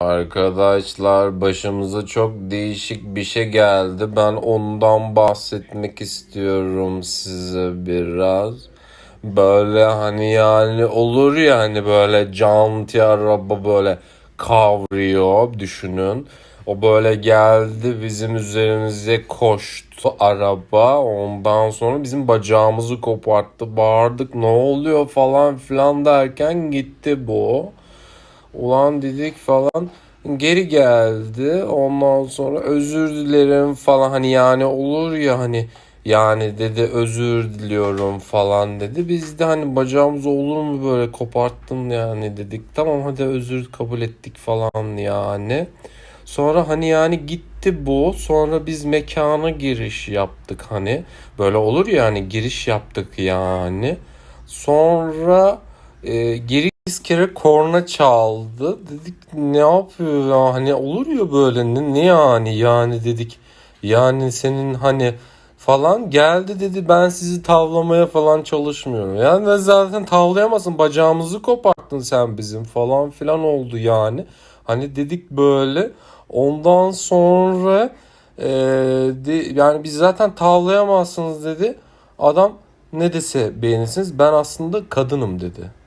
Arkadaşlar başımıza çok değişik bir şey geldi. Ben ondan bahsetmek istiyorum size biraz. Böyle hani yani olur ya hani böyle canti araba böyle kavruyor düşünün. O böyle geldi bizim üzerimize koştu araba. Ondan sonra bizim bacağımızı koparttı. Bağırdık ne oluyor falan filan derken gitti bu. Ulan dedik falan geri geldi. Ondan sonra özür dilerim falan hani yani olur ya hani yani dedi özür diliyorum falan dedi. Biz de hani bacağımız olur mu böyle koparttın yani dedik. Tamam hadi özür kabul ettik falan yani. Sonra hani yani gitti bu. Sonra biz mekana giriş yaptık hani. Böyle olur ya hani giriş yaptık yani. Sonra e, geri kere korna çaldı. Dedik ne yapıyor ya hani olur ya böyle ne, ne yani yani dedik. Yani senin hani falan geldi dedi ben sizi tavlamaya falan çalışmıyorum. Yani zaten tavlayamazsın bacağımızı koparttın sen bizim falan filan oldu yani. Hani dedik böyle ondan sonra e, de- yani biz zaten tavlayamazsınız dedi. Adam ne dese beğenirsiniz ben aslında kadınım dedi.